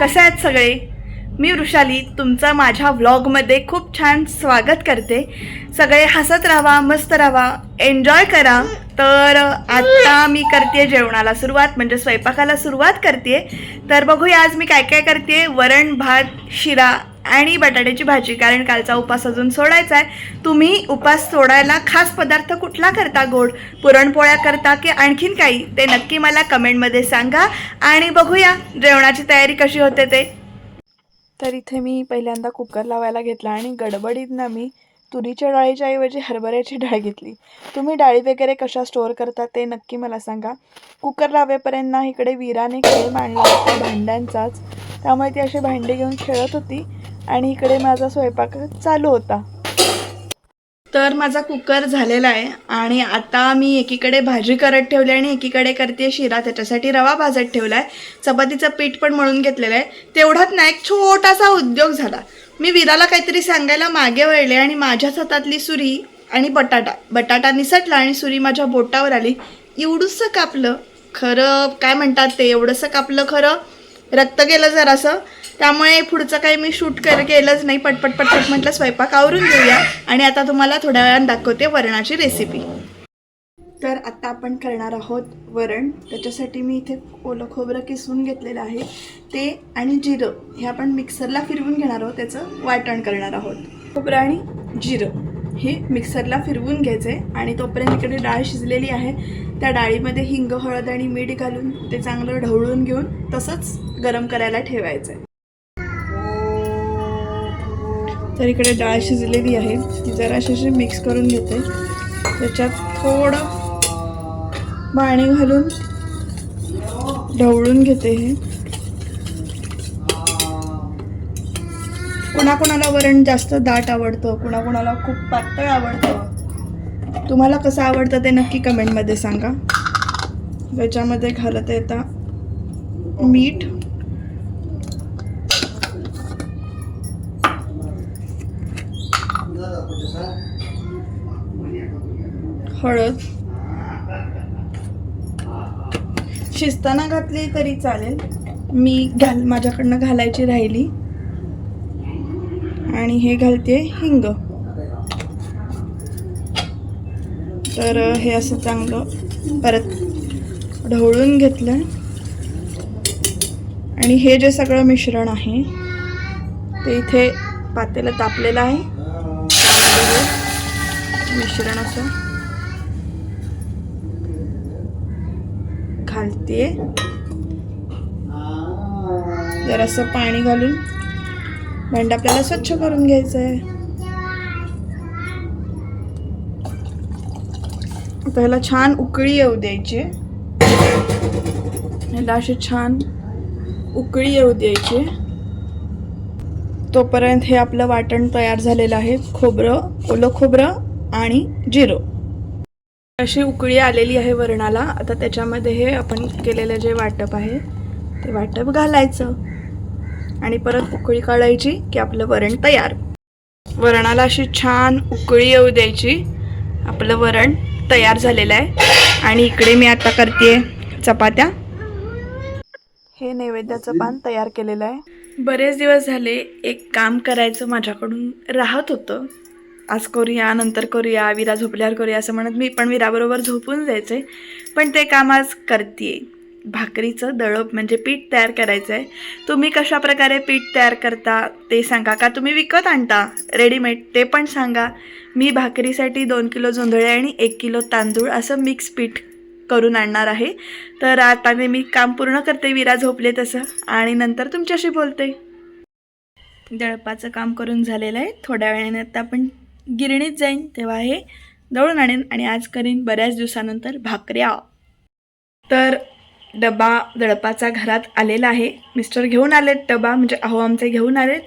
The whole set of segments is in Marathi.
कसे आहेत सगळे? मी वृषाली तुमचं माझ्या व्लॉगमध्ये खूप छान स्वागत करते. सगळे हसत राहा मस्त राहा एन्जॉय करा. तर आत्ता मी करते जेवणाला सुरुवात म्हणजे स्वयंपाकाला सुरुवात करते तर बघूया आज मी काय काय करते वरण भात शिरा आणि बटाट्याची भाजी कारण कालचा उपास अजून सोडायचा आहे. तुम्ही उपास सोडायला खास पदार्थ कुठला करता गोड? पुरणपोळ्या करता की आणखीन काही? ते नक्की मला कमेंटमध्ये सांगा. आणि बघूया जेवणाची तयारी कशी होते ते. तर इथे मी पहिल्यांदा कुकर लावायला घेतला आणि गडबडीत ना मी तुरीच्या डाळीच्या ऐवजी हरभऱ्याची डाळ घेतली. तुम्ही डाळी वगैरे कशा स्टोअर करता ते नक्की मला सांगा. कुकर लावेपर्यंत ना इकडे वीराने खेळ मांडला होता भांड्यांचाच. त्यामुळे ती अशी भांडी घेऊन खेळत होती. आणि इकडे माझा स्वयंपाक चालू होता. तर माझा कुकर झालेला आहे आणि आता मी एकीकडे भाजी करत ठेवली आणि एकीकडे करते शिरा त्याच्यासाठी रवा भाजत ठेवला आहे चपातीचं पीठ पण मळून घेतलेलं आहे. तेवढाच ना एक छोटासा उद्योग झाला. मी विराला काहीतरी सांगायला मागे वळले आणि माझ्याच हातातली सुरी आणि बटाटा बटाटा निसटला आणि सुरी माझ्या बोटावर आली. एवढंसं कापलं. खरं काय म्हणतात ते? एवढंसं कापलं खरं? रक्त गेलं जरासं. त्यामुळे पुढचं काही मी शूट कर केलंच नाही. पटपट पटपट म्हटलं स्वयंपाक आवरून घेऊया. आणि आता तुम्हाला थोड्या वेळानं दाखवते वरणाची रेसिपी तर आता आपण करणार आहोत वरण. त्याच्यासाठी मी इथे ओलं खोबरं किसून घेतलेलं आहे. ते आणि जिरं हे आपण मिक्सरला फिरवून घेणार आहोत. त्याचं वाटण करणार आहोत. खोबरं आणि जिरं हे मिक्सरला फिरवून घ्यायचे आणि तोपर्यंत इकडे डाळ शिजलेली आहे. त्या डाळीमध्ये हिंग हळद आणि मीठ घालून ते चांगलं ढवळून घेऊन तसंच गरम करायला ठेवायचं आहे तर इकडे डाळ शिजलेली आहे. ती जरा अशी मिक्स करून घेते. त्याच्यात थोडं पाणी घालून ढवळून घेते हे. कुणाकुणाला वरण जास्त दाट आवडतं कुणाकुणाला खूप पातळ आवडतं. तुम्हाला कसं आवडतं ते नक्की कमेंटमध्ये सांगा. त्याच्यामध्ये घालत येता मीठ. हळद. शिजताना घातली तरी चालेल. मी घाल माझ्याकडनं घालायची राहिली. आणि हे घालते हिंग. तर हे असं चांगलं परत ढवळून घेतलं. आणि हे जे सगळं मिश्रण आहे ते इथे पातेलं तापलेलं आहे. मिश्रण असं घालते जरासं पाणी घालून भांड आपल्याला स्वच्छ करून घ्यायचं आहे आता ह्याला छान उकळी येऊ द्यायची. ह्याला अशी छान उकळी येऊ द्यायची. तोपर्यंत हे आपलं वाटण तयार झालेलं आहे. खोबरं ओलं खोबरं आणि जिरं. अशी उकळी आलेली आहे वरणाला. आता त्याच्यामध्ये हे आपण केलेलं जे वाटप आहे ते वाटप घालायचं. आणि परत उकळी काढायची की आपलं वरण तयार. वरणाला अशी छान उकळी येऊ द्यायची. आपलं वरण तयार झालेलं आहे. आणि इकडे मी आता करते चपात्या. हे नैवेद्याचं पान तयार केलेलं आहे. बरेच दिवस झाले एक काम करायचं माझ्याकडून राहत होतं. आज करूया नंतर करूया विरा झोपल्यावर करूया असं म्हणत मी पण विराबरोबर झोपून जायचे पण ते काम आज करते भाकरीचं दळप म्हणजे पीठ तयार करायचं आहे तुम्ही कशा प्रकारे पीठ तयार करता ते सांगा का? तुम्ही विकत आणता? रेडीमेड ते पण सांगा. मी भाकरीसाठी दोन किलो जोंधळे आणि एक किलो तांदूळ असं मिक्स पीठ करून आणणार आहे. तर आता मी मी काम पूर्ण करते विरा झोपले तसं. आणि नंतर तुमच्याशी बोलते. दळपाचं काम करून झालेलं आहे. थोड्या वेळाने आता आपण गिरणीत जाईन तेव्हा हे दळून आणेन आणि आज करीन बऱ्याच दिवसानंतर भाकऱ्या तर डबा दळपाचा घरात आलेला आहे. मिस्टर घेऊन आलेत डबा म्हणजे अहो आमचे घेऊन आलेत.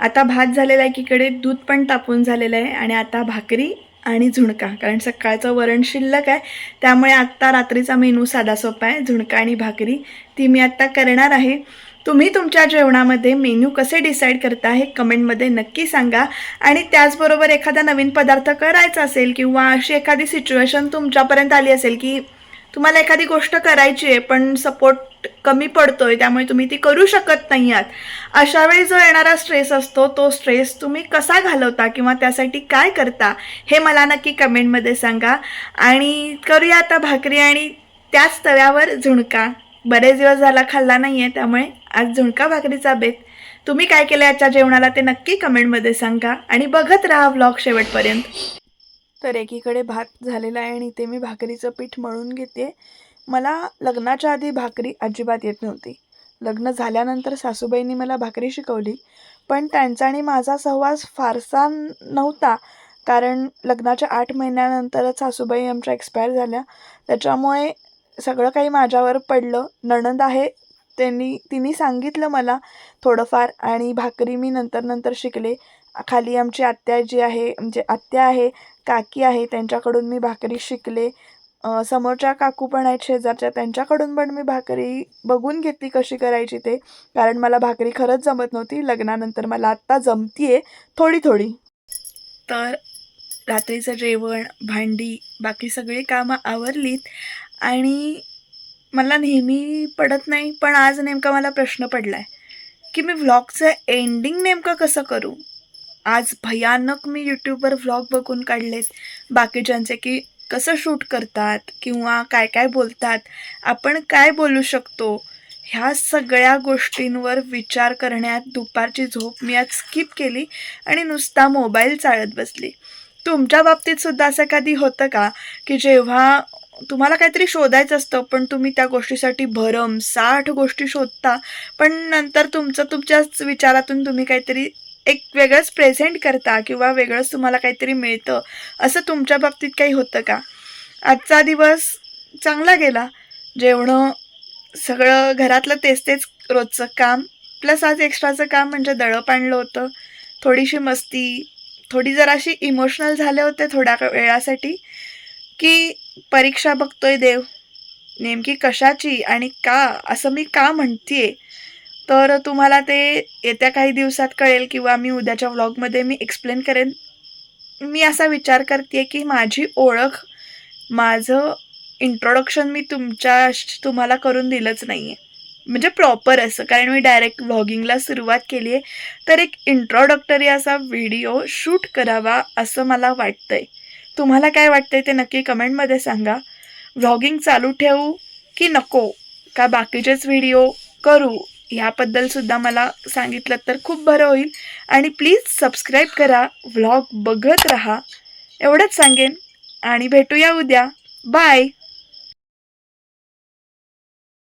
आता भात झालेला आहे एकीकडे दूध पण तापून झालेलं आहे आणि आता भाकरी आणि झुणका कारण सकाळचं वरण शिल्लक आहे. त्यामुळे आत्ता रात्रीचा मेनू साधा सोपा आहे झुणका आणि भाकरी. ती मी आत्ता करणार आहे. तुम्ही तुमच्या जेवणामध्ये मेन्यू कसे डिसाईड करता हे कमेंटमध्ये नक्की सांगा. आणि त्याचबरोबर एखादा नवीन पदार्थ करायचा असेल किंवा अशी एखादी सिच्युएशन तुमच्यापर्यंत आली असेल की तुम्हाला एखादी गोष्ट करायची आहे पण सपोर्ट कमी पडतोय त्यामुळे तुम्ही ती करू शकत नाही आहात. अशा वेळी जो येणारा स्ट्रेस असतो तो स्ट्रेस तुम्ही कसा घालवता किंवा त्यासाठी काय करता हे मला नक्की कमेंटमध्ये सांगा. आणि करूया आता भाकरी आणि त्याच तव्यावर झुणका. बरेच दिवस झाला खाल्ला नाही आहे त्यामुळे आज झुणका भाकरीचा बेत. तुम्ही काय केलं याच्या जेवणाला ते नक्की कमेंटमध्ये सांगा आणि बघत राहा व्लॉग शेवटपर्यंत. तर एकीकडे भात झालेला आहे आणि इथे मी भाकरीचं पीठ मळून घेते. मला लग्नाच्या आधी भाकरी अजिबात येत नव्हती. लग्न झाल्यानंतर सासूबाईंनी मला भाकरी शिकवली पण त्यांचा आणि माझा सहवास फारसा नव्हता कारण लग्नाच्या आठ महिन्यानंतरच सासूबाई आमच्या एक्सपायर झाल्या. त्याच्यामुळे सगळं काही माझ्यावर पडलं. नणंद आहे त्यांनी तिने सांगितलं मला थोडंफार आणि भाकरी मी नंतर नंतर शिकले. खाली आमची आत्या जी आहे म्हणजे आत्या आहे काकी आहे त्यांच्याकडून मी भाकरी शिकले. समोरच्या काकू पण आहेत शेजारच्या त्यांच्याकडून पण मी भाकरी बघून घेतली कशी करायची ते. कारण मला भाकरी खरंच जमत नव्हती. लग्नानंतर मला आत्ता जमतीये थोडी थोडी. तर रात्रीचं जेवण भांडी बाकी सगळी कामं आवरलीत. आणि मला नेहमी पडत नाही पण आज नेमका मला प्रश्न पडला आहे की मी व्लॉगचं एंडिंग नेमकं कसं करू? आज भयानक मी यूट्यूबवर व्लॉग बघून काढलेत. बाकीच्यांचे की कसं शूट करतात किंवा काय काय बोलतात आपण काय बोलू शकतो ह्या सगळ्या गोष्टींवर विचार करण्यात दुपारची झोप मी आज स्किप केली आणि नुसता मोबाईल चाळत बसली. तुमच्या बाबतीत सुद्धा असं कधी होतं का की जेव्हा तुम्हाला काहीतरी शोधायचं असतं पण तुम्ही त्या गोष्टीसाठी भरम साठ गोष्टी शोधता पण नंतर तुमचं तुमच्याच विचारातून तुम्ही काहीतरी एक वेगळंच प्रेझेंट करता किंवा वेगळंच तुम्हाला काहीतरी मिळतं. असं तुमच्या बाबतीत काही होतं का? आजचा दिवस चांगला गेला. जेवणं सगळं घरातलं तेच तेच रोजचं काम प्लस आज एक्स्ट्राचं काम म्हणजे दळं पाणलं होतं. थोडीशी मस्ती थोडी जराशी इमोशनल झाले होते थोड्या वेळासाठी की परीक्षा बघतोय देव. नेमकी कशाची आणि का? असं मी का म्हणतीये? तर तुम्हाला ते येत्या काही दिवसात कळेल किंवा मी उद्याच्या व्लॉगमध्ये मी एक्सप्लेन करेन. मी असा विचार करते की माझी ओळख माझं इंट्रोडक्शन मी तुमच्या तुम्हाला करून दिलंच नाही आहे म्हणजे प्रॉपर असं कारण मी डायरेक्ट व्लॉगिंगला सुरुवात केली आहे तर एक इंट्रोडक्टरी असा व्हिडिओ शूट करावा असं मला वाटतंय. तुम्हाला काय वाटतंय ते नक्की कमेंटमध्ये सांगा. व्लॉगिंग चालू ठेवू की नको? का बाकीचेच व्हिडिओ करू? ह्याबद्दलसुद्धा मला सांगितलं तर खूप बरं होईल. आणि प्लीज सबस्क्राईब करा व्लॉग बघत राहा. एवढंच सांगेन. आणि भेटूया उद्या. बाय!